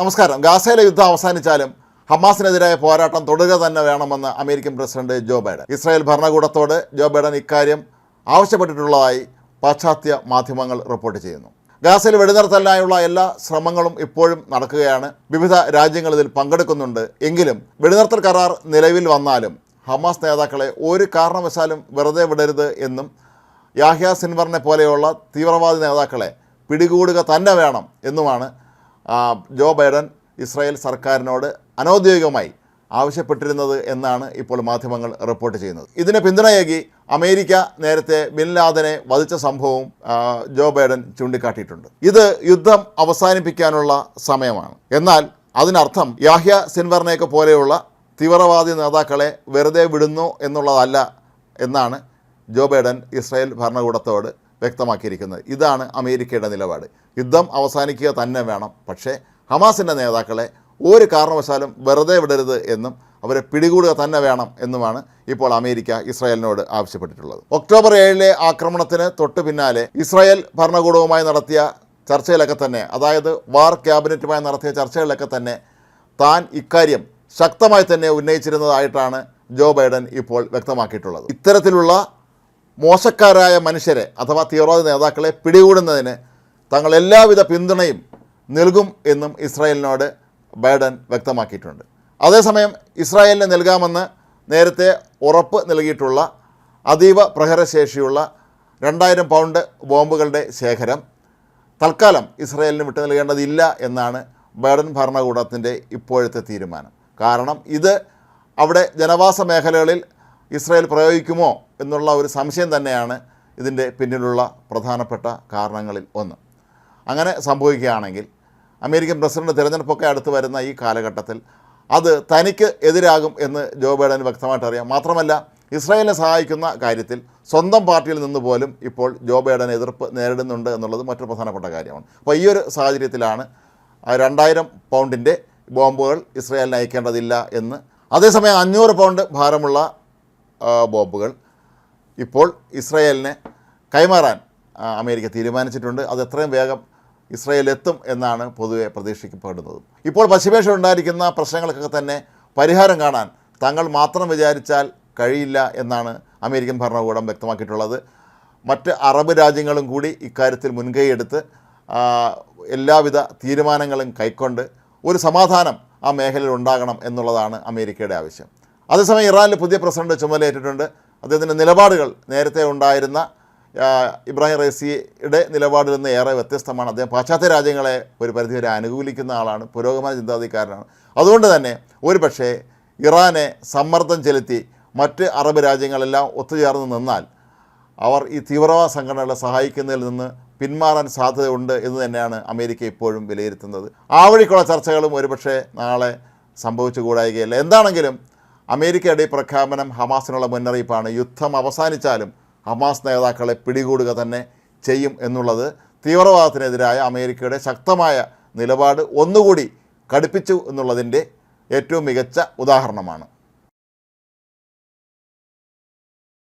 നമസ്കാരം. ഗാസയിലെ യുദ്ധം അവസാനിച്ചാലും ഹമാസിനെതിരായ പോരാട്ടം തുടരുക തന്നെ വേണമെന്ന് American president Joe Biden. Israel ഭരണകൂടത്തോട് Joe Biden ഇക്കാര്യം ആവശ്യപ്പെട്ടിട്ടുള്ളതായി പാശ്ചാത്യ മാധ്യമങ്ങൾ റിപ്പോർട്ട് ചെയ്യുന്നു. ഗാസയിൽ വെടിനിർത്തലിനായുള്ള എല്ലാ ശ്രമങ്ങളും ഇപ്പോഴും നടക്കുകയാണ്. വിവിധ രാജ്യങ്ങൾ ഇതിൽ പങ്കെടുക്കുന്നുണ്ട്. എങ്കിലും വെടിനിർത്തൽ കരാർ നിലവിൽ വന്നാലും ഹമാസ് നേതാക്കളെ ഒരു കാരണവശാലും വെറുതെ വിടരുത് എന്നും യാഹ്യ സിൻവറിനെ പോലെയുള്ള തീവ്രവാദി നേതാക്കളെ പിടികൂടുക തന്നെ വേണം എന്നുമാണ് ജോ ബൈഡൻ ഇസ്രായേൽ സർക്കാരിനോട് അനൗദ്യോഗികമായി ആവശ്യപ്പെട്ടിരുന്നത് എന്നാണ് ഇപ്പോൾ മാധ്യമങ്ങൾ റിപ്പോർട്ട് ചെയ്യുന്നത്. ഇതിന് പിന്തുണയേകി അമേരിക്ക നേരത്തെ ബിൻ ലാദനെ വധിച്ച സംഭവവും ജോ ബൈഡൻ ചൂണ്ടിക്കാട്ടിയിട്ടുണ്ട്. ഇത് യുദ്ധം അവസാനിപ്പിക്കാനുള്ള സമയമാണ്. എന്നാൽ അതിനർത്ഥം യാഹ്യ സിൻവറിനെയൊക്കെ പോലെയുള്ള തീവ്രവാദി നേതാക്കളെ വെറുതെ വിടുന്നു എന്നുള്ളതല്ല എന്നാണ് ജോ ബൈഡൻ ഇസ്രായേൽ ഭരണകൂടത്തോട് വ്യക്തമാക്കിയിരിക്കുന്നത്. ഇതാണ് അമേരിക്കയുടെ നിലപാട്. യുദ്ധം അവസാനിക്കുക തന്നെ വേണം. പക്ഷേ ഹമാസിന്റെ നേതാക്കളെ ഒരു കാരണവശാലും വെറുതെ വിടരുത് എന്നും അവരെ പിടികൂടുക തന്നെ വേണം എന്നുമാണ് ഇപ്പോൾ അമേരിക്ക ഇസ്രായേലിനോട് ആവശ്യപ്പെട്ടിട്ടുള്ളത്. ഒക്ടോബർ ഏഴിലെ ആക്രമണത്തിന് തൊട്ടു പിന്നാലെ ഇസ്രായേൽ ഭരണകൂടവുമായി നടത്തിയ ചർച്ചയിലൊക്കെ തന്നെ അതായത് വാർ ക്യാബിനറ്റുമായി നടത്തിയ ചർച്ചകളിലൊക്കെ തന്നെ താൻ ഇക്കാര്യം ശക്തമായി തന്നെ ഉന്നയിച്ചിരുന്നതായിട്ടാണ് ജോ ബൈഡൻ ഇപ്പോൾ വ്യക്തമാക്കിയിട്ടുള്ളത്. ഇത്തരത്തിലുള്ള മോശക്കാരായ മനുഷ്യരെ അഥവാ തീവ്രവാദ നേതാക്കളെ പിടികൂടുന്നതിന് തങ്ങൾ എല്ലാവിധ പിന്തുണയും നൽകും എന്നും ഇസ്രായേലിനോട് ബൈഡൻ വ്യക്തമാക്കിയിട്ടുണ്ട്. അതേസമയം ഇസ്രായേലിന് നൽകാമെന്ന് നേരത്തെ ഉറപ്പ് നൽകിയിട്ടുള്ള അതീവ പ്രഹരശേഷിയുള്ള രണ്ടായിരം പൗണ്ട് ബോംബുകളുടെ ശേഖരം തൽക്കാലം ഇസ്രായേലിന് വിട്ടു നൽകേണ്ടതില്ല എന്നാണ് ബൈഡൻ ഭരണകൂടത്തിന്റെ ഇപ്പോഴത്തെ തീരുമാനം. കാരണം ഇത് അവിടെ ജനവാസ മേഖലകളിൽ ഇസ്രായേൽ പ്രയോഗിക്കുമോ എന്നുള്ള ഒരു സംശയം തന്നെയാണ് ഇതിന്റെ പിന്നിലുള്ള പ്രധാനപ്പെട്ട കാരണങ്ങളിൽ ഒന്ന്. അങ്ങനെ സംഭവിക്കുകയാണെങ്കിൽ അമേരിക്കൻ പ്രസിഡന്റ് തിരഞ്ഞെടുപ്പൊക്കെ അടുത്ത് വരുന്ന ഈ കാലഘട്ടത്തിൽ അത് തനിക്ക് എതിരാകും എന്ന് ജോ ബൈഡൻ വ്യക്തമായിട്ട് അറിയാം മാത്രമല്ല ഇസ്രായേലിനെ സഹായിക്കുന്ന കാര്യത്തിൽ സ്വന്തം പാർട്ടിയിൽ നിന്ന് പോലും ഇപ്പോൾ ജോ ബൈഡൻ എതിർപ്പ് നേരിടുന്നുണ്ട് എന്നുള്ളത് മറ്റൊരു പ്രധാനപ്പെട്ട കാര്യമാണ്. അപ്പോൾ ഈ ഒരു സാഹചര്യത്തിലാണ് രണ്ടായിരം പൗണ്ടിന്റെ ബോംബുകൾ ഇസ്രായേലിന് അയക്കേണ്ടതില്ല എന്ന്. അതേസമയം അഞ്ഞൂറ് പൗണ്ട് ഭാരമുള്ള ബോംബുകൾ ഇപ്പോൾ ഇസ്രയേലിനെ കൈമാറാൻ അമേരിക്ക തീരുമാനിച്ചിട്ടുണ്ട്. അത് എത്രയും വേഗം ഇസ്രായേൽ എത്തും എന്നാണ് പൊതുവെ പ്രതീക്ഷിക്കപ്പെടുന്നത്. ഇപ്പോൾ പശ്ചിമേഷ്യ ഉണ്ടായിരിക്കുന്ന പ്രശ്നങ്ങൾക്കൊക്കെ തന്നെ പരിഹാരം കാണാൻ തങ്ങൾ മാത്രം വിചാരിച്ചാൽ കഴിയില്ല എന്നാണ് അമേരിക്കൻ ഭരണകൂടം വ്യക്തമാക്കിയിട്ടുള്ളത്. മറ്റ് അറബ് രാജ്യങ്ങളും കൂടി ഇക്കാര്യത്തിൽ മുൻകൈയെടുത്ത് എല്ലാവിധ തീരുമാനങ്ങളും കൈക്കൊണ്ട് ഒരു സമാധാനം ആ മേഖലയിൽ ഉണ്ടാകണം എന്നുള്ളതാണ് അമേരിക്കയുടെ ആവശ്യം. അതേസമയം ഇറാനിൽ പുതിയ പ്രസിഡന്റ് ചുമതലയേറ്റിട്ടുണ്ട്. അദ്ദേഹത്തിന്റെ നിലപാടുകൾ നേരത്തെ ഉണ്ടായിരുന്ന ഇബ്രാഹിം റൈസിയുടെ നിലപാടിൽ നിന്ന് ഏറെ വ്യത്യസ്തമാണ്. അദ്ദേഹം പാശ്ചാത്യ രാജ്യങ്ങളെ ഒരു പരിധിവരെ അനുകൂലിക്കുന്ന ആളാണ് പുരോഗമന ചിന്താധികാരനാണ് അതുകൊണ്ട് തന്നെ ഒരു പക്ഷേ ഇറാനെ സമ്മർദ്ദം ചെലുത്തി മറ്റ് അറബ് രാജ്യങ്ങളെല്ലാം ഒത്തുചേർന്ന് നിന്നാൽ അവർ ഈ തീവ്രവാദ സംഘടനകളെ സഹായിക്കുന്നതിൽ നിന്ന് പിന്മാറാൻ സാധ്യതയുണ്ട് എന്ന് തന്നെയാണ് അമേരിക്ക ഇപ്പോഴും വിലയിരുത്തുന്നത്. ആ വഴിക്കുള്ള ചർച്ചകളും ഒരുപക്ഷെ നാളെ സംഭവിച്ചു കൂടായികയല്ല. എന്താണെങ്കിലും അമേരിക്കയുടെ പ്രഖ്യാപനം ഹമാസിനുള്ള മുന്നറിയിപ്പാണ്. യുദ്ധം അവസാനിച്ചാലും ഹമാസ് നേതാക്കളെ പിടികൂടുക തന്നെ ചെയ്യും എന്നുള്ളത് തീവ്രവാദത്തിനെതിരായ അമേരിക്കയുടെ ശക്തമായ നിലപാട് ഒന്നുകൂടി കടുപ്പിച്ചു എന്നുള്ളതിന്റെ ഏറ്റവും മികച്ച ഉദാഹരണമാണ്.